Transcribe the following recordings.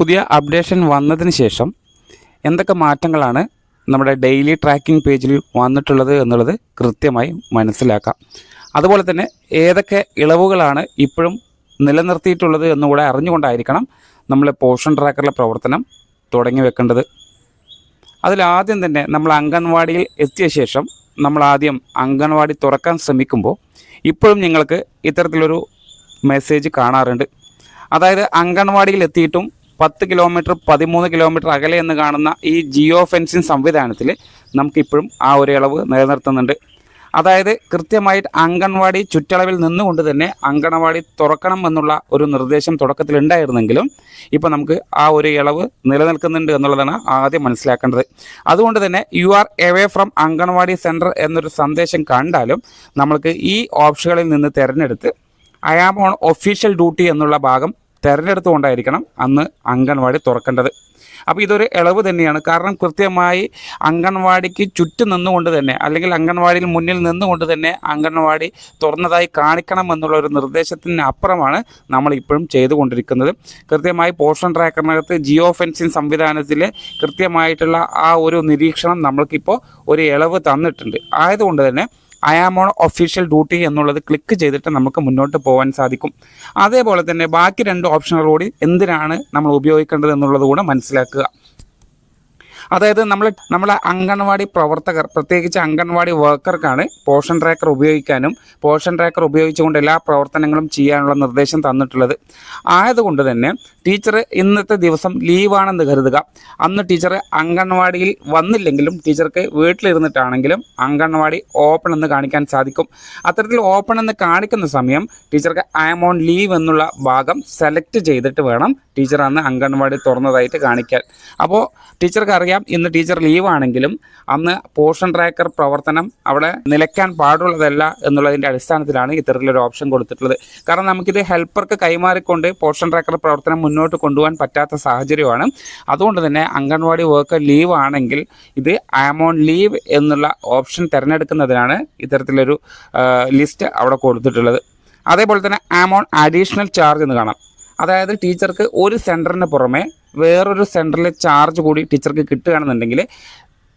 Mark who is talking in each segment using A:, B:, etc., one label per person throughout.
A: പുതിയ അപ്ഡേഷൻ വന്നതിന് ശേഷം എന്തൊക്കെ മാറ്റങ്ങളാണ് നമ്മുടെ ഡെയിലി ട്രാക്കിംഗ് പേജിൽ വന്നിട്ടുള്ളത് എന്നുള്ളത് കൃത്യമായി മനസ്സിലാക്കാം. അതുപോലെ തന്നെ ഏതൊക്കെ ഇളവുകളാണ് ഇപ്പോഴും നിലനിർത്തിയിട്ടുള്ളത് എന്നുകൂടെ അറിഞ്ഞുകൊണ്ടായിരിക്കണം നമ്മൾ പോഷൻ ട്രാക്കറിലെ പ്രവർത്തനം തുടങ്ങി വെക്കേണ്ടത്. അതിലാദ്യം തന്നെ നമ്മൾ അംഗൻവാടിയിൽ എത്തിയ ശേഷം നമ്മൾ ആദ്യം അംഗൻവാടി തുറക്കാൻ ശ്രമിക്കുമ്പോൾ ഇപ്പോഴും നിങ്ങൾക്ക് ഇത്തരത്തിലൊരു മെസ്സേജ് കാണാറുണ്ട്. അതായത് അംഗൻവാടിയിൽ എത്തിയിട്ടും പത്ത് കിലോമീറ്റർ പതിമൂന്ന് കിലോമീറ്റർ അകലെ എന്ന് കാണുന്ന ഈ ജിയോ ഫെൻസിങ് സംവിധാനത്തിൽ നമുക്കിപ്പോഴും ആ ഒരു ഇളവ് നിലനിർത്തുന്നുണ്ട്. അതായത് കൃത്യമായിട്ട് അംഗൻവാടി ചുറ്റളവിൽ നിന്നുകൊണ്ട് തന്നെ അങ്കണവാടി തുറക്കണം എന്നുള്ള ഒരു നിർദ്ദേശം തുടക്കത്തിൽ ഉണ്ടായിരുന്നെങ്കിലും ഇപ്പോൾ നമുക്ക് ആ ഒരു ഇളവ് നിലനിൽക്കുന്നുണ്ട് എന്നുള്ളതാണ് ആദ്യം മനസ്സിലാക്കേണ്ടത്. അതുകൊണ്ട് തന്നെ you are away from anganwadi centre എന്നൊരു സന്ദേശം കണ്ടാലും നമ്മൾക്ക് ഈ ഓപ്ഷനുകളിൽ നിന്ന് തിരഞ്ഞെടുത്ത് I am on official duty എന്നുള്ള ഭാഗം തിരഞ്ഞെടുത്തുകൊണ്ടായിരിക്കണം അന്ന് അംഗൻവാടി തുറക്കേണ്ടത്. അപ്പോൾ ഇതൊരു ഇളവ് തന്നെയാണ്. കാരണം കൃത്യമായി അംഗൻവാടിക്ക് ചുറ്റും നിന്നുകൊണ്ട് തന്നെ അല്ലെങ്കിൽ അംഗൻവാടിയിൽ മുന്നിൽ നിന്നുകൊണ്ട് തന്നെ അംഗൻവാടി തുറന്നതായി കാണിക്കണം എന്നുള്ള ഒരു നിർദ്ദേശത്തിന് അപ്പുറമാണ് നമ്മൾ ഇപ്പോഴും ചെയ്തുകൊണ്ടിരിക്കുന്നത്. കൃത്യമായി പോഷൻ ട്രാക്കറിനകത്ത് ജിയോ ഫെൻസിങ് സംവിധാനത്തിൽ കൃത്യമായിട്ടുള്ള ആ ഒരു നിരീക്ഷണം നമ്മൾക്കിപ്പോൾ ഒരു ഇളവ് തന്നിട്ടുണ്ട്. ആയതുകൊണ്ട് തന്നെ I am on official duty എന്നുള്ളത് ക്ലിക്ക് ചെയ്തിട്ട് നമുക്ക് മുന്നോട്ട് പോകാൻ സാധിക്കും. അതേപോലെ തന്നെ ബാക്കി രണ്ട് ഓപ്ഷനുകളോട് എന്തിനാണ് നമ്മൾ ഉപയോഗിക്കേണ്ടത് എന്നുള്ളത് കൂടെ മനസ്സിലാക്കുക. അതായത് നമ്മൾ നമ്മളെ അംഗൻവാടി പ്രവർത്തകർ പ്രത്യേകിച്ച് അംഗൻവാടി വർക്കർക്കാണ് പോഷൻ ട്രാക്കർ ഉപയോഗിക്കാനും പോഷൻ ട്രാക്കർ ഉപയോഗിച്ചുകൊണ്ട് എല്ലാ പ്രവർത്തനങ്ങളും ചെയ്യാനുള്ള നിർദ്ദേശം തന്നിട്ടുള്ളത്. ആയതുകൊണ്ട് തന്നെ ടീച്ചർ ഇന്നത്തെ ദിവസം ലീവാണെന്ന് കരുതുക. അന്ന് ടീച്ചർ അംഗൻവാടിയിൽ വന്നില്ലെങ്കിലും ടീച്ചർക്ക് വീട്ടിലിരുന്നിട്ടാണെങ്കിലും അംഗൻവാടി ഓപ്പൺ എന്ന് കാണിക്കാൻ സാധിക്കും. അത്തരത്തിൽ ഓപ്പൺ എന്ന് കാണിക്കുന്ന സമയം ടീച്ചർക്ക് ഐ എം ഓൺ ലീവ് എന്നുള്ള ഭാഗം സെലക്ട് ചെയ്തിട്ട് വേണം ടീച്ചർ അന്ന് അംഗൻവാടി തുറന്നതായിട്ട് കാണിക്കാൻ. അപ്പോൾ ടീച്ചർക്ക് അറിയാം ഇന്ന് ടീച്ചർ ലീവാണെങ്കിലും അന്ന് പോർഷൻ ട്രാക്കർ പ്രവർത്തനം അവിടെ നിലയ്ക്കാൻ പാടുള്ളതല്ല എന്നുള്ളതിന്റെ അടിസ്ഥാനത്തിലാണ് ഇത്തരത്തിലൊരു ഓപ്ഷൻ കൊടുത്തിട്ടുള്ളത്. കാരണം നമുക്കിത് ഹെൽപ്പർക്ക് കൈമാറിക്കൊണ്ട് പോർഷൻ ട്രാക്കർ പ്രവർത്തനം മുന്നോട്ട് കൊണ്ടുപോകാൻ പറ്റാത്ത സാഹചര്യമാണ്. അതുകൊണ്ട് തന്നെ അംഗൻവാടി വർക്കർ ലീവ് ആണെങ്കിൽ ഇത് ആമോൺ ലീവ് എന്നുള്ള ഓപ്ഷൻ തിരഞ്ഞെടുക്കുന്നതിനാണ് ഇത്തരത്തിലൊരു ലിസ്റ്റ് അവിടെ കൊടുത്തിട്ടുള്ളത്. അതേപോലെ തന്നെ ആമോൺ അഡീഷണൽ ചാർജ് എന്ന് കാണാം. അതായത് ടീച്ചർക്ക് ഒരു സെന്ററിന് പുറമെ വേറൊരു സെന്ററിലെ ചാർജ് കൂടി ടീച്ചർക്ക് കിട്ടുകയാണെന്നുണ്ടെങ്കിൽ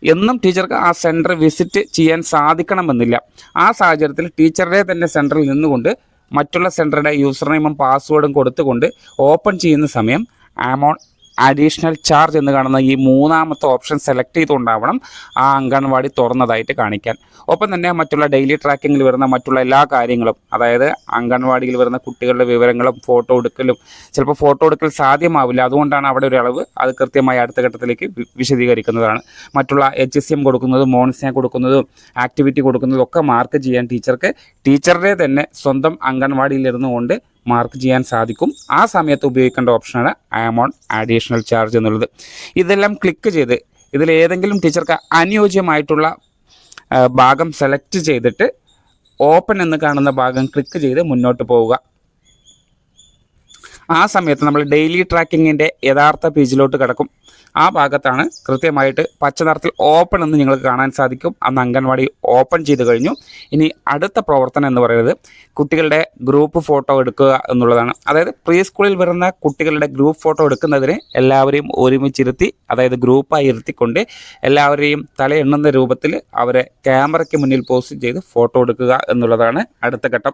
A: എന്നും ടീച്ചർക്ക് ആ സെന്റർ വിസിറ്റ് ചെയ്യാൻ സാധിക്കണമെന്നില്ല. ആ സാഹചര്യത്തിൽ ടീച്ചറുടെ തന്നെ സെന്ററിൽ നിന്നുകൊണ്ട് മറ്റുള്ള സെന്ററുടെ യൂസർ നെയിമും പാസ്വേഡും കൊടുത്തുകൊണ്ട് ഓപ്പൺ ചെയ്യുന്ന സമയം ആമോൺ അഡീഷണൽ ചാർജ് എന്ന് കാണുന്ന ഈ മൂന്നാമത്തെ ഓപ്ഷൻ സെലക്ട് ചെയ്തുകൊണ്ടാവണം ആ അംഗൻവാടി തുറന്നതായിട്ട് കാണിക്കാൻ. ഒപ്പം തന്നെ മറ്റുള്ള ഡെയിലി ട്രാക്കിങ്ങിൽ വരുന്ന മറ്റുള്ള എല്ലാ കാര്യങ്ങളും അതായത് അംഗൻവാടിയിൽ വരുന്ന കുട്ടികളുടെ വിവരങ്ങളും ഫോട്ടോ എടുക്കലും ചിലപ്പോൾ ഫോട്ടോ എടുക്കൽ സാധ്യമാവില്ല. അതുകൊണ്ടാണ് അവിടെ ഒരു അളവ് അത് കൃത്യമായി അടുത്ത ഘട്ടത്തിലേക്ക് വിശദീകരിക്കുന്നതാണ്. മറ്റുള്ള എച്ച് എസ് എം കൊടുക്കുന്നതും മോൺസിനെ കൊടുക്കുന്നതും ആക്ടിവിറ്റി കൊടുക്കുന്നതും ഒക്കെ മാർക്ക് ചെയ്യാൻ ടീച്ചർക്ക് ടീച്ചറുടെ തന്നെ സ്വന്തം അംഗൻവാടിയിൽ ഇരുന്നുകൊണ്ട് മാർക്ക് ചെയ്യാൻ സാധിക്കും. ആ സമയത്ത് ഉപയോഗിക്കേണ്ട ഓപ്ഷനാണ് ഓൺ അഡീഷണൽ ചാർജ് എന്നുള്ളത്. ഇതെല്ലാം ക്ലിക്ക് ചെയ്ത് ഇതിൽ ഏതെങ്കിലും ടീച്ചർക്ക് അനുയോജ്യമായിട്ടുള്ള ഭാഗം സെലക്ട് ചെയ്തിട്ട് ഓപ്പൺ എന്ന് കാണുന്ന ഭാഗം ക്ലിക്ക് ചെയ്ത് മുന്നോട്ട് പോവുക. ആ സമയത്ത് നമ്മൾ ഡെയിലി ട്രാക്കിങ്ങിന്റെ യഥാർത്ഥ പേജിലോട്ട് കിടക്കും. ആ ഭാഗത്താണ് കൃത്യമായിട്ട് പച്ച നിറത്തിൽ ഓപ്പൺ എന്ന് നിങ്ങൾക്ക് കാണാൻ സാധിക്കും. അന്ന് അംഗൻവാടി ഓപ്പൺ ചെയ്ത് കഴിഞ്ഞു. ഇനി അടുത്ത പ്രവർത്തനം എന്ന് പറയുന്നത് കുട്ടികളുടെ ഗ്രൂപ്പ് ഫോട്ടോ എടുക്കുക എന്നുള്ളതാണ്. അതായത് പ്രീ സ്കൂളിൽ വരുന്ന കുട്ടികളുടെ ഗ്രൂപ്പ് ഫോട്ടോ എടുക്കുന്നതിന് എല്ലാവരെയും ഒരുമിച്ചിരുത്തി അതായത് ഗ്രൂപ്പായി ഇരുത്തിക്കൊണ്ട് എല്ലാവരെയും തലയെണ്ണുന്ന രൂപത്തിൽ അവരെ ക്യാമറയ്ക്ക് മുന്നിൽ പോസ്റ്റ് ചെയ്ത് ഫോട്ടോ എടുക്കുക എന്നുള്ളതാണ് അടുത്ത ഘട്ടം.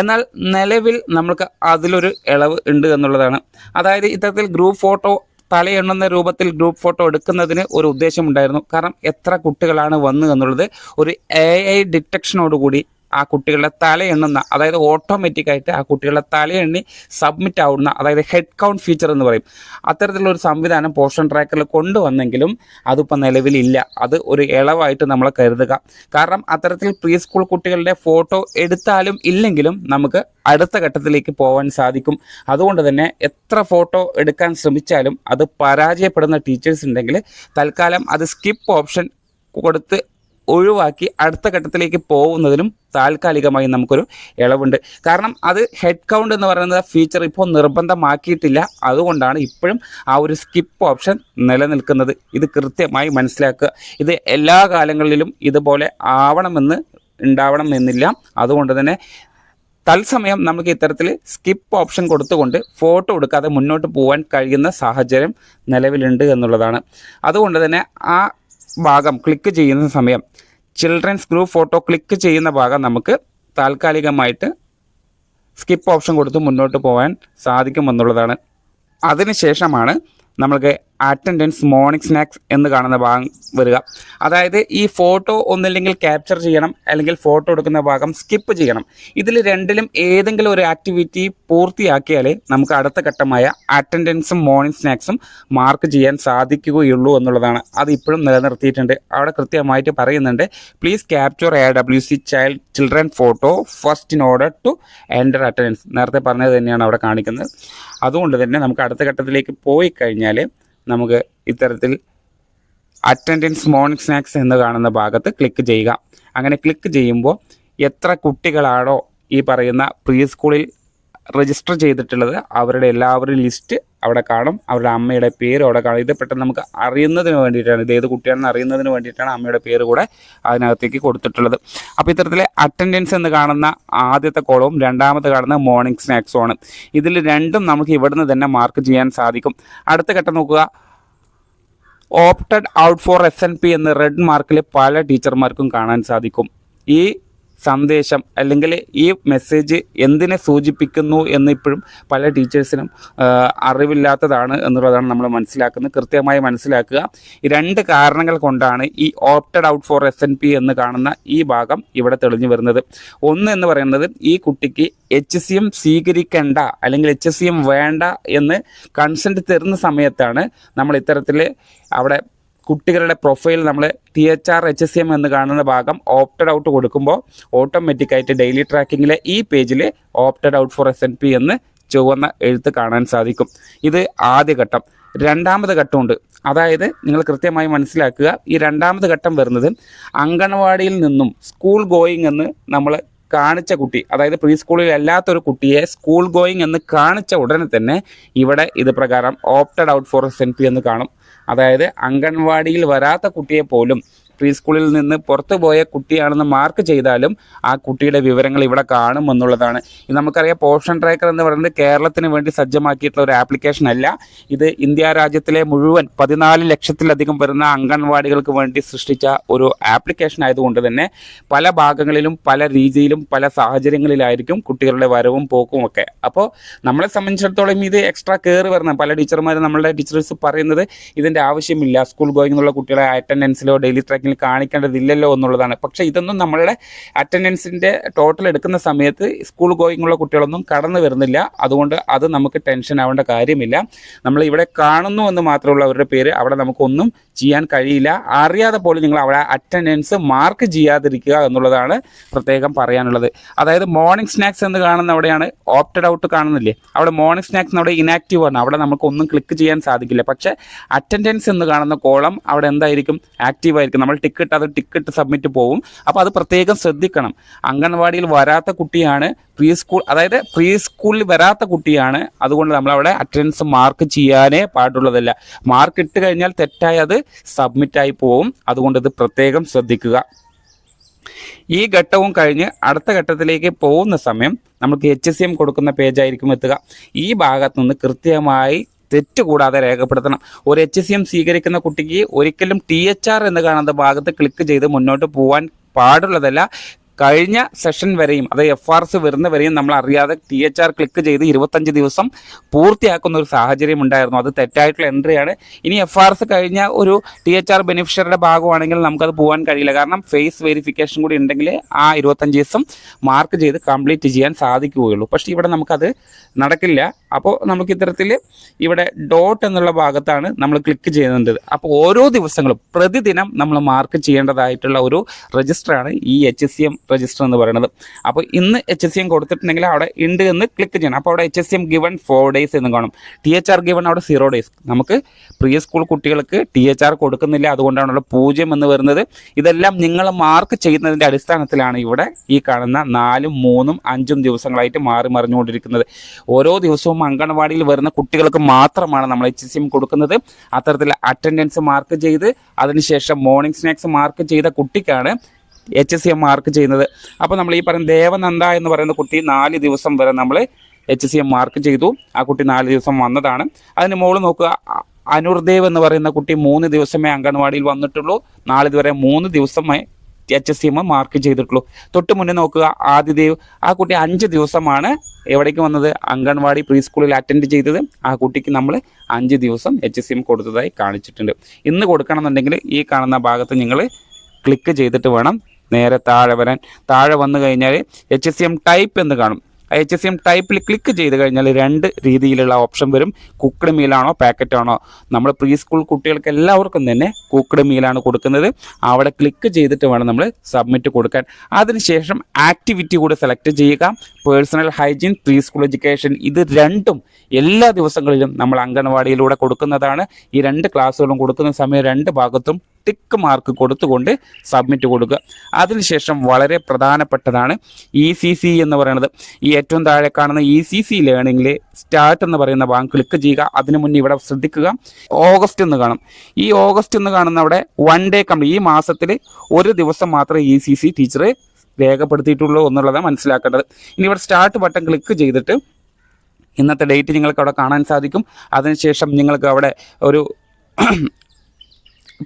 A: എന്നാൽ നിലവിൽ നമ്മൾക്ക് അതിലൊരു ഇളവ് ഉണ്ട് എന്നുള്ളതാണ്. അതായത് ഇത്തരത്തിൽ ഗ്രൂപ്പ് ഫോട്ടോ തലയെണ്ണുന്ന രൂപത്തിൽ ഗ്രൂപ്പ് ഫോട്ടോ എടുക്കുന്നതിന് ഒരു ഉദ്ദേശമുണ്ടായിരുന്നു. കാരണം എത്ര കുട്ടികളാണ് വന്നു എന്നുള്ളത് ഒരു എ ഐ ഡിറ്റക്ഷനോടുകൂടി ആ കുട്ടികളുടെ തല എണ്ണുന്ന അതായത് ഓട്ടോമാറ്റിക്കായിട്ട് ആ കുട്ടികളുടെ തല എണ്ണി സബ്മിറ്റ് ആവുന്ന അതായത് ഹെഡ് കൗണ്ട് ഫീച്ചർ എന്ന് പറയും. അത്തരത്തിലുള്ള ഒരു സംവിധാനം പോഷൻ ട്രാക്കറിൽ കൊണ്ടുവന്നെങ്കിലും അതിപ്പോൾ നിലവിലില്ല. അത് ഒരു ഇളവായിട്ട് നമ്മൾ കരുതുക. കാരണം അത്തരത്തിൽ പ്രീ സ്കൂൾ കുട്ടികളുടെ ഫോട്ടോ എടുത്താലും ഇല്ലെങ്കിലും നമുക്ക് അടുത്ത ഘട്ടത്തിലേക്ക് പോകാൻ സാധിക്കും. അതുകൊണ്ട് തന്നെ എത്ര ഫോട്ടോ എടുക്കാൻ ശ്രമിച്ചാലും അത് പരാജയപ്പെടുന്ന ടീച്ചേഴ്സ് ഉണ്ടെങ്കിൽ തൽക്കാലം അത് സ്കിപ്പ് ഓപ്ഷൻ കൊടുത്ത് ഒഴിവാക്കി അടുത്ത ഘട്ടത്തിലേക്ക് പോകുന്നതിനും താൽക്കാലികമായി നമുക്കൊരു ഇളവുണ്ട്. കാരണം അത് ഹെഡ് കൗണ്ട് എന്ന് പറയുന്ന ഫീച്ചർ ഇപ്പോൾ നിർബന്ധമാക്കിയിട്ടില്ല. അതുകൊണ്ടാണ് ഇപ്പോഴും ആ ഒരു സ്കിപ്പ് ഓപ്ഷൻ നിലനിൽക്കുന്നത്. ഇത് കൃത്യമായി മനസ്സിലാക്കുക. ഇത് എല്ലാ കാലങ്ങളിലും ഇതുപോലെ ആവണമെന്ന് ഉണ്ടാവണം എന്നില്ല അതുകൊണ്ട് തന്നെ തത്സമയം നമുക്ക് ഇത്തരത്തിൽ സ്കിപ്പ് ഓപ്ഷൻ കൊടുത്തുകൊണ്ട് ഫോട്ടോ എടുക്കാതെ മുന്നോട്ട് പോകാൻ കഴിയുന്ന സാഹചര്യം നിലവിലുണ്ട് എന്നുള്ളതാണ്. അതുകൊണ്ട് തന്നെ ആ ഭാഗം ക്ലിക്ക് ചെയ്യുന്ന സമയം ചിൽഡ്രൻസ് ഗ്രൂപ്പ് ഫോട്ടോ ക്ലിക്ക് ചെയ്യുന്ന ഭാഗം നമുക്ക് താൽക്കാലികമായിട്ട് സ്കിപ്പ് ഓപ്ഷൻ കൊടുത്ത് മുന്നോട്ട് പോകാൻ സാധിക്കുമെന്നുള്ളതാണ്. അതിനുശേഷമാണ് നമ്മൾക്ക് അറ്റൻഡൻസ് മോർണിംഗ് സ്നാക്സ് എന്ന് കാണുന്ന ഭാഗം വരിക. അതായത് ഈ ഫോട്ടോ ഒന്നില്ലെങ്കിൽ ക്യാപ്ചർ ചെയ്യണം അല്ലെങ്കിൽ ഫോട്ടോ എടുക്കുന്ന ഭാഗം സ്കിപ്പ് ചെയ്യണം. ഇതിൽ രണ്ടിലും ഏതെങ്കിലും ഒരു ആക്ടിവിറ്റി പൂർത്തിയാക്കിയാലേ നമുക്ക് അടുത്ത ഘട്ടമായ അറ്റൻഡൻസും മോർണിംഗ് സ്നാക്സും മാർക്ക് ചെയ്യാൻ സാധിക്കുകയുള്ളൂ എന്നുള്ളതാണ്. അത് ഇപ്പോഴും നിലനിർത്തിയിട്ടുണ്ട്. അവിടെ കൃത്യമായിട്ട് പറയുന്നുണ്ട് please capture A W C child children photo first in order to enter attendance നേരത്തെ പറഞ്ഞത് തന്നെയാണ് അവിടെ കാണിക്കുന്നത്. അതുകൊണ്ട് തന്നെ നമുക്ക് അടുത്ത ഘട്ടത്തിലേക്ക് പോയി കഴിഞ്ഞാൽ നമുക്ക് ഇത്തരത്തിൽ അറ്റൻഡൻസ് മോർണിംഗ് സ്നാക്സ് എന്ന് കാണുന്ന ഭാഗത്ത് ക്ലിക്ക് ചെയ്യുക. അങ്ങനെ ക്ലിക്ക് ചെയ്യുമ്പോൾ എത്ര കുട്ടികളാണോ ഈ പറയുന്ന പ്രീ സ്കൂളിൽ രജിസ്റ്റർ ചെയ്തിട്ടുള്ളത് അവരുടെ എല്ലാവരുടെയും ലിസ്റ്റ് അവിടെ കാണും. അവരുടെ അമ്മയുടെ പേര് അവിടെ കാണും. ഇത് പെട്ടെന്ന് നമുക്ക് അറിയുന്നതിന് വേണ്ടിയിട്ടാണ്. ഇത് ഏത് കുട്ടിയാണെന്ന് അറിയുന്നതിന് വേണ്ടിയിട്ടാണ് അമ്മയുടെ പേര് കൂടെ അതിനകത്തേക്ക് കൊടുത്തിട്ടുള്ളത്. അപ്പോൾ ഇത്തരത്തിലെ അറ്റൻഡൻസ് എന്ന് കാണുന്ന ആദ്യത്തെ കോളവും രണ്ടാമത്തെ കാണുന്ന മോർണിംഗ് സ്നാക്സുമാണ് ഇതിൽ രണ്ടും നമുക്ക് ഇവിടുന്ന് തന്നെ മാർക്ക് ചെയ്യാൻ സാധിക്കും. അടുത്ത ഘട്ടം നോക്കുക. Opted out for S N P എന്ന് റെഡ് മാർക്കിൽ പല ടീച്ചർമാർക്കും കാണാൻ സാധിക്കും. ഈ സന്ദേശം അല്ലെങ്കിൽ ഈ മെസ്സേജ് എന്തിനെ സൂചിപ്പിക്കുന്നു എന്ന് ഇപ്പോഴും പല ടീച്ചേഴ്സിനും അറിവില്ലാത്തതാണ് എന്നുള്ളതാണ് നമ്മൾ മനസ്സിലാക്കുന്നത്. കൃത്യമായി മനസ്സിലാക്കുക. രണ്ട് കാരണങ്ങൾ കൊണ്ടാണ് ഈ opted out for S N P എന്ന് കാണുന്ന ഈ ഭാഗം ഇവിടെ തെളിഞ്ഞു വരുന്നത്. ഒന്ന് എന്ന് പറയുന്നത് ഈ കുട്ടിക്ക് എച്ച് സി എം സ്വീകരിക്കേണ്ട അല്ലെങ്കിൽ എച്ച് സി എം വേണ്ട എന്ന് കൺസെന്റ് തരുന്ന സമയത്താണ് നമ്മൾ ഇത്തരത്തിൽ അവിടെ കുട്ടികളുടെ പ്രൊഫൈൽ നമ്മൾ T H R H S M എന്ന് കാണുന്ന ഭാഗം ഓപ്റ്റഡ് ഔട്ട് കൊടുക്കുമ്പോൾ ഓട്ടോമാറ്റിക്കായിട്ട് ഡെയിലി ട്രാക്കിങ്ങിലെ ഈ പേജിൽ opted out for S N P എന്ന് ചുവന്ന എഴുത്ത് കാണാൻ സാധിക്കും. ഇത് ആദ്യ ഘട്ടം. രണ്ടാമത് ഘട്ടമുണ്ട്. അതായത് നിങ്ങൾ കൃത്യമായി മനസ്സിലാക്കുക ഈ രണ്ടാമത് ഘട്ടം വരുന്നത് അങ്കണവാടിയിൽ നിന്നും സ്കൂൾ ഗോയിങ് എന്ന് നമ്മൾ കാണിച്ച കുട്ടി അതായത് പ്രീ സ്കൂളിൽ അല്ലാത്തൊരു കുട്ടിയെ സ്കൂൾ ഗോയിങ് എന്ന് കാണിച്ച ഉടനെ തന്നെ ഇവിടെ ഇത് പ്രകാരം ഓപ്റ്റഡ് ഔട്ട് ഫോർ പി എന്ന് കാണും. അതായത് അംഗൻവാടിയിൽ വരാത്ത കുട്ടിയെ പോലും പ്രീ സ്കൂളിൽ നിന്ന് പുറത്തു പോയ കുട്ടിയാണെന്ന് മാർക്ക് ചെയ്താലും ആ കുട്ടിയുടെ വിവരങ്ങൾ ഇവിടെ കാണും എന്നുള്ളതാണ്. ഇത് നമുക്കറിയാം പോഷൻ ട്രാക്കർ എന്ന് പറയുന്നത് കേരളത്തിന് വേണ്ടി സജ്ജമാക്കിയിട്ടുള്ള ഒരു ആപ്ലിക്കേഷൻ അല്ല. ഇത് ഇന്ത്യ രാജ്യത്തിലെ മുഴുവൻ പതിനാല് ലക്ഷത്തിലധികം വരുന്ന അംഗൻവാടികൾക്ക് വേണ്ടി സൃഷ്ടിച്ച ഒരു ആപ്ലിക്കേഷൻ ആയതുകൊണ്ട് തന്നെ പല ഭാഗങ്ങളിലും പല രീതിയിലും പല സാഹചര്യങ്ങളിലായിരിക്കും കുട്ടികളുടെ വരവും പോക്കും ഒക്കെ. അപ്പോൾ നമ്മളെ സംബന്ധിച്ചിടത്തോളം ഇത് എക്സ്ട്രാ കയറി വരുന്ന പല ടീച്ചർമാരും നമ്മളുടെ ടീച്ചേഴ്സ് പറയുന്നത് ഇതിന്റെ ആവശ്യമില്ല. സ്കൂൾ ഗോയിങ് എന്നുള്ള കുട്ടികളെ അറ്റൻഡൻസിലോ ഡെയിലി ട്രാക്കിങ്ങിൽ കാണിക്കേണ്ടതില്ലല്ലോ എന്നുള്ളതാണ്. പക്ഷേ ഇതൊന്നും നമ്മളുടെ അറ്റൻഡൻസിന്റെ ടോട്ടൽ എടുക്കുന്ന സമയത്ത് സ്കൂൾ ഗോയിങ് ഉള്ള കുട്ടികളൊന്നും കടന്നു വരുന്നില്ല. അതുകൊണ്ട് അത് നമുക്ക് ടെൻഷൻ ആവേണ്ട കാര്യമില്ല. നമ്മൾ ഇവിടെ കാണുന്നു എന്ന് മാത്രമുള്ള അവരുടെ പേര് അവിടെ നമുക്കൊന്നും ചെയ്യാൻ കഴിയില്ല. അറിയാതെ പോലും നിങ്ങൾ അവിടെ അറ്റൻഡൻസ് മാർക്ക് ചെയ്യാതിരിക്കുക എന്നുള്ളതാണ് പ്രത്യേകം പറയാനുള്ളത്. അതായത് മോർണിംഗ് സ്നാക്സ് എന്ന് കാണുന്ന അവിടെയാണ് ഓപ്റ്റഡ് ഔട്ട് കാണുന്നില്ലേ? അവിടെ മോർണിംഗ് സ്നാക്സ് അവിടെ ഇനാക്റ്റീവ് ആണ്. അവിടെ നമുക്കൊന്നും ക്ലിക്ക് ചെയ്യാൻ സാധിക്കില്ല. പക്ഷേ അറ്റൻഡൻസ് എന്ന് കാണുന്ന കോളം അവിടെ എന്തായിരിക്കും? ആക്റ്റീവ് ആയിരിക്കും. നമ്മൾ ടിക്കറ്റ് അത് ടിക്കറ്റ് സബ്മിറ്റ് പോകും അപ്പോൾ അത് പ്രത്യേകം ശ്രദ്ധിക്കണം. അംഗൻവാടിയിൽ വരാത്ത കുട്ടിയാണ് പ്രീ സ്കൂൾ അതായത് പ്രീ സ്കൂളിൽ വരാത്ത കുട്ടിയാണ്. അതുകൊണ്ട് നമ്മൾ അവിടെ അറ്റൻഡൻസ് മാർക്ക് ചെയ്യാനേ പാടുള്ളതല്ല. മാർക്ക് ഇട്ട് കഴിഞ്ഞാൽ തെറ്റായി അത് സബ്മിറ്റായി പോവും. അതുകൊണ്ട് ഇത് പ്രത്യേകം ശ്രദ്ധിക്കുക. ഈ ഘട്ടവും കഴിഞ്ഞ് അടുത്ത ഘട്ടത്തിലേക്ക് പോകുന്ന സമയം നമുക്ക് എച്ച് സി എം കൊടുക്കുന്ന പേജായിരിക്കും എത്തുക. ഈ ഭാഗത്തു നിന്ന് കൃത്യമായി തെറ്റ് കൂടാതെ രേഖപ്പെടുത്തണം. ഒരു എച്ച് സി എം സ്വീകരിക്കുന്ന കുട്ടിക്ക് ഒരിക്കലും ടി എച്ച് ആർ എന്ന് കാണുന്ന ഭാഗത്ത് ക്ലിക്ക് ചെയ്ത് മുന്നോട്ട് പോകാൻ പാടുള്ളതല്ല. കഴിഞ്ഞ സെഷൻ വരെയും അത് എഫ് ആർ എസ് വരുന്ന വരെയും നമ്മൾ അറിയാതെ ടി എച്ച് ആർ ക്ലിക്ക് ചെയ്ത് ഇരുപത്തഞ്ച് ദിവസം പൂർത്തിയാക്കുന്ന ഒരു സാഹചര്യം ഉണ്ടായിരുന്നു. അത് തെറ്റായിട്ടുള്ള എൻട്രിയാണ് ഇനി എഫ് ആർ എസ് കഴിഞ്ഞ ഒരു ടി എച്ച് ആർ ബെനിഫിഷ്യറിയുടെ ഭാഗമാണെങ്കിൽ നമുക്കത് പോകാൻ കഴിയില്ല. കാരണം ഫേസ് വെരിഫിക്കേഷൻ കൂടി ഉണ്ടെങ്കിൽ ആ ഇരുപത്തഞ്ച് ദിവസം മാർക്ക് ചെയ്ത് കംപ്ലീറ്റ് ചെയ്യാൻ സാധിക്കുകയുള്ളൂ. പക്ഷേ ഇവിടെ നമുക്കത് നടക്കില്ല. അപ്പോൾ നമുക്ക് ഇത്തരത്തിൽ ഇവിടെ ഡോട്ട് എന്നുള്ള ഭാഗത്താണ് നമ്മൾ ക്ലിക്ക് ചെയ്യുന്നത്. അപ്പോൾ ഓരോ ദിവസങ്ങളും പ്രതിദിനം നമ്മൾ മാർക്ക് ചെയ്യേണ്ടതായിട്ടുള്ള ഒരു രജിസ്റ്ററാണ് ഈ എച്ച് സി എം രജിസ്റ്റർ എന്ന് പറയുന്നത്. അപ്പോൾ ഇന്ന് എച്ച് എസ് സി എം കൊടുത്തിട്ടുണ്ടെങ്കിൽ അവിടെ ഉണ്ട് എന്ന് ക്ലിക്ക് ചെയ്യണം. അപ്പോൾ അവിടെ H S M given for days എന്ന് കാണും. ടി എച്ച് ആർ ഗിവൺ അവിടെ സീറോ ഡേയ്സ് നമുക്ക് പ്രീ സ്കൂൾ കുട്ടികൾക്ക് ടി എച്ച് ആർ കൊടുക്കുന്നില്ല. അതുകൊണ്ടാണ് അവിടെ പൂജ്യം എന്ന് വരുന്നത്. ഇതെല്ലാം നിങ്ങൾ മാർക്ക് ചെയ്യുന്നതിന്റെ അടിസ്ഥാനത്തിലാണ് ഇവിടെ ഈ കാണുന്ന നാലും മൂന്നും അഞ്ചും ദിവസങ്ങളായിട്ട് മാറി മറിഞ്ഞുകൊണ്ടിരിക്കുന്നത്. ഓരോ ദിവസവും അങ്കണവാടിയിൽ വരുന്ന കുട്ടികൾക്ക് മാത്രമാണ് നമ്മൾ എച്ച് എസ് എം കൊടുക്കുന്നത്. അത്തരത്തിൽ അറ്റൻഡൻസ് മാർക്ക് ചെയ്ത് അതിനുശേഷം മോർണിംഗ് സ്നാക്സ് മാർക്ക് ചെയ്ത കുട്ടിക്കാണ് എച്ച് സി എം മാർക്ക് ചെയ്യുന്നത്. അപ്പോൾ നമ്മൾ ഈ പറയുന്ന ദേവനന്ദ എന്ന് പറയുന്ന കുട്ടി നാല് ദിവസം വരെ നമ്മൾ എച്ച് സി എം മാർക്ക് ചെയ്തു. ആ കുട്ടി നാല് ദിവസം വന്നതാണ്. അതിന് മുകളിൽ നോക്കുക അനുർദേവ് എന്ന് പറയുന്ന കുട്ടി മൂന്ന് ദിവസമേ അംഗൻവാടിയിൽ വന്നിട്ടുള്ളൂ. നാളിതുവരെ മൂന്ന് ദിവസമേ എച്ച് എസ് എം മാർക്ക് ചെയ്തിട്ടുള്ളൂ. തൊട്ട് മുന്നേ നോക്കുക ആദിദേവ് ആ കുട്ടി അഞ്ച് ദിവസമാണ് എവിടേക്ക് വന്നത്? അംഗൻവാടി പ്രീ സ്കൂളിൽ അറ്റൻഡ് ചെയ്തത്. ആ കുട്ടിക്ക് നമ്മൾ അഞ്ച് ദിവസം എച്ച് എസ് എം കൊടുത്തതായി കാണിച്ചിട്ടുണ്ട്. ഇന്ന് കൊടുക്കണമെന്നുണ്ടെങ്കിൽ ഈ കാണുന്ന ഭാഗത്ത് നിങ്ങൾ ക്ലിക്ക് ചെയ്തിട്ട് വേണം നേരെ താഴെ വരാൻ താഴെ വന്നു കഴിഞ്ഞാൽ എച്ച് എസ് എം ടൈപ്പ് എന്ന് കാണും. എച്ച് എസ് എം ടൈപ്പിൽ ക്ലിക്ക് ചെയ്ത് കഴിഞ്ഞാൽ രണ്ട് രീതിയിലുള്ള ഓപ്ഷൻ വരും. കുക്കഡ് മീലാണോ പാക്കറ്റ് ആണോ. നമ്മൾ പ്രീ സ്കൂൾ കുട്ടികൾക്ക് എല്ലാവർക്കും തന്നെ കുക്കഡ് മീലാണ് കൊടുക്കുന്നത്. അവിടെ ക്ലിക്ക് ചെയ്തിട്ട് വേണം നമ്മൾ സബ്മിറ്റ് കൊടുക്കാൻ. അതിനുശേഷം ആക്ടിവിറ്റി കൂടെ സെലക്ട് ചെയ്യുക. Personal hygiene pre school education ഇത് രണ്ടും എല്ലാ ദിവസങ്ങളിലും നമ്മൾ അംഗൻവാടിയിലൂടെ കൊടുക്കുന്നതാണ്. ഈ രണ്ട് ക്ലാസ്സുകളും കൊടുക്കുന്ന സമയം രണ്ട് ഭാഗത്തും ടിക്ക് മാർക്ക് കൊടുത്തുകൊണ്ട് സബ്മിറ്റ് കൊടുക്കുക. അതിനുശേഷം വളരെ പ്രധാനപ്പെട്ടതാണ് ഇ സി സി എന്ന് പറയുന്നത്. ഈ ഏറ്റവും താഴെ കാണുന്ന ഇ സി സി ലേണിംഗിൽ സ്റ്റാർട്ട് എന്ന് പറയുന്ന ഭാഗം ക്ലിക്ക് ചെയ്യുക. അതിനു മുന്നേ ഇവിടെ ശ്രദ്ധിക്കുക. ഓഗസ്റ്റ് എന്ന് കാണും. ഈ ഓഗസ്റ്റ് എന്ന് കാണുന്ന അവിടെ വൺ ഡേ കംപ്ലീറ്റ് ഈ മാസത്തിൽ ഒരു ദിവസം മാത്രമേ ഇ സി സി ടീച്ചർ രേഖപ്പെടുത്തിയിട്ടുള്ളൂ എന്നുള്ളതാണ് മനസ്സിലാക്കേണ്ടത്. ഇനി ഇവിടെ സ്റ്റാർട്ട് ബട്ടൺ ക്ലിക്ക് ചെയ്തിട്ട് ഇന്നത്തെ ഡേറ്റ് നിങ്ങൾക്ക് അവിടെ കാണാൻ സാധിക്കും. അതിനുശേഷം നിങ്ങൾക്ക് അവിടെ ഒരു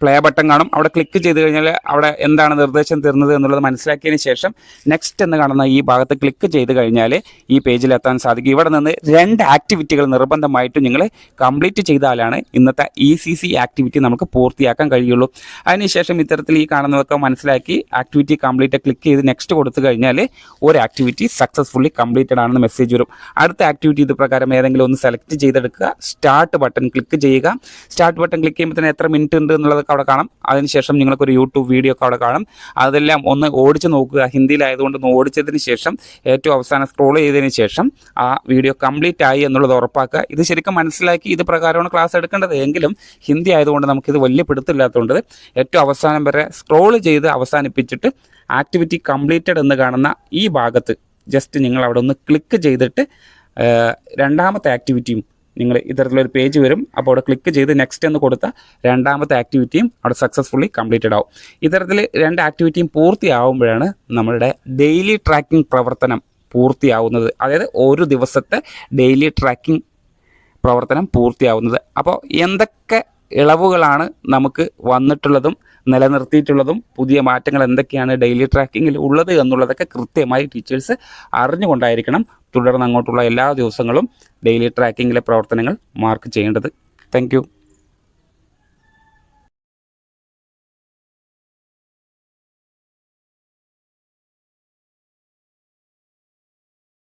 A: പ്ലേ ബട്ടൺ കാണും. അവിടെ ക്ലിക്ക് ചെയ്ത് കഴിഞ്ഞാൽ അവിടെ എന്താണ് നിർദ്ദേശം തരുന്നത് എന്നുള്ളത് മനസ്സിലാക്കിയതിന് ശേഷം നെക്സ്റ്റ് എന്ന് കാണുന്ന ഈ ഭാഗത്ത് ക്ലിക്ക് ചെയ്ത് കഴിഞ്ഞാൽ ഈ പേജിൽ എത്താൻ സാധിക്കും. ഇവിടെ നിന്ന് രണ്ട് ആക്ടിവിറ്റികൾ നിർബന്ധമായിട്ടും നിങ്ങൾ കംപ്ലീറ്റ് ചെയ്താലാണ് ഇന്നത്തെ ഇ സി സി ആക്ടിവിറ്റി നമുക്ക് പൂർത്തിയാക്കാൻ കഴിയുള്ളൂ. അതിനുശേഷം ഇത്തരത്തിൽ ഈ കാണുന്നതൊക്കെ മനസ്സിലാക്കി ആക്ടിവിറ്റി കംപ്ലീറ്റ് ക്ലിക്ക് ചെയ്ത് നെക്സ്റ്റ് കൊടുത്തു കഴിഞ്ഞാൽ ഒരു ആക്ടിവിറ്റി സക്സസ്ഫുള്ളി കംപ്ലീറ്റഡ് ആണെന്ന് മെസ്സേജ് വരും. അടുത്ത ആക്ടിവിറ്റി ഇത് പ്രകാരം ഏതെങ്കിലും ഒന്ന് സെലക്ട് ചെയ്തെടുക്കുക. സ്റ്റാർട്ട് ബട്ടൺ ക്ലിക്ക് ചെയ്യുക. സ്റ്റാർട്ട് ബട്ടൺ ക്ലിക്ക് ചെയ്യുമ്പോൾ തന്നെ എത്ര മിനിറ്റ് ഉണ്ട് എന്നുള്ളതൊക്കെ അവിടെ കാണാം. അതിനുശേഷം നിങ്ങൾക്കൊരു യൂട്യൂബ് വീഡിയോ ഒക്കെ അവിടെ കാണാം. അതെല്ലാം ഒന്ന് ഓടിച്ച് നോക്കുക. ഹിന്ദിയിലായതുകൊണ്ട് ഒന്ന് ഓടിച്ചതിന് ശേഷം ഏറ്റവും അവസാനം സ്ക്രോൾ ചെയ്തതിന് ശേഷം ആ വീഡിയോ കംപ്ലീറ്റ് ആയി എന്നുള്ളത് ഉറപ്പാക്കുക. ഇത് ശരിക്കും മനസ്സിലാക്കി ഇത് പ്രകാരമാണ് ക്ലാസ് എടുക്കേണ്ടത്. എങ്കിലും ഹിന്ദി ആയതുകൊണ്ട് നമുക്കിത് വലിയ പിടുത്തില്ലാത്തതുകൊണ്ട് ഏറ്റവും അവസാനം വരെ സ്ക്രോൾ ചെയ്ത് അവസാനിപ്പിച്ചിട്ട് ആക്ടിവിറ്റി കംപ്ലീറ്റഡ് എന്ന് കാണുന്ന ഈ ഭാഗത്ത് ജസ്റ്റ് നിങ്ങൾ അവിടെ ഒന്ന് ക്ലിക്ക് ചെയ്തിട്ട് രണ്ടാമത്തെ ആക്ടിവിറ്റിയും നിങ്ങൾ ഇത്തരത്തിലൊരു പേജ് വരും. അപ്പോൾ അവിടെ ക്ലിക്ക് ചെയ്ത് നെക്സ്റ്റ് എന്ന് കൊടുത്ത രണ്ടാമത്തെ ആക്ടിവിറ്റിയും അവിടെ സക്സസ്ഫുള്ളി കംപ്ലീറ്റഡ് ആവും. ഇത്തരത്തിൽ രണ്ട് ആക്ടിവിറ്റിയും പൂർത്തിയാവുമ്പോഴാണ് നമ്മളുടെ ഡെയിലി ട്രാക്കിംഗ് പ്രവർത്തനം പൂർത്തിയാവുന്നത്. അതായത് ഒരു ദിവസത്തെ ഡെയിലി ട്രാക്കിംഗ് പ്രവർത്തനം പൂർത്തിയാവുന്നത്. അപ്പോൾ എന്തൊക്കെ ഇളവുകളാണ് നമുക്ക് വന്നിട്ടുള്ളതും നിലനിർത്തിയിട്ടുള്ളതും പുതിയ മാറ്റങ്ങൾ എന്തൊക്കെയാണ് ഡെയിലി ട്രാക്കിങ്ങിൽ ഉള്ളത് എന്നുള്ളതൊക്കെ കൃത്യമായി ടീച്ചേഴ്സ് അറിഞ്ഞുകൊണ്ടായിരിക്കണം തുടർന്ന് അങ്ങോട്ടുള്ള എല്ലാ ദിവസങ്ങളും ഡെയിലി ട്രാക്കിങ്ങിലെ പ്രവർത്തനങ്ങൾ മാർക്ക് ചെയ്യേണ്ടത്. താങ്ക്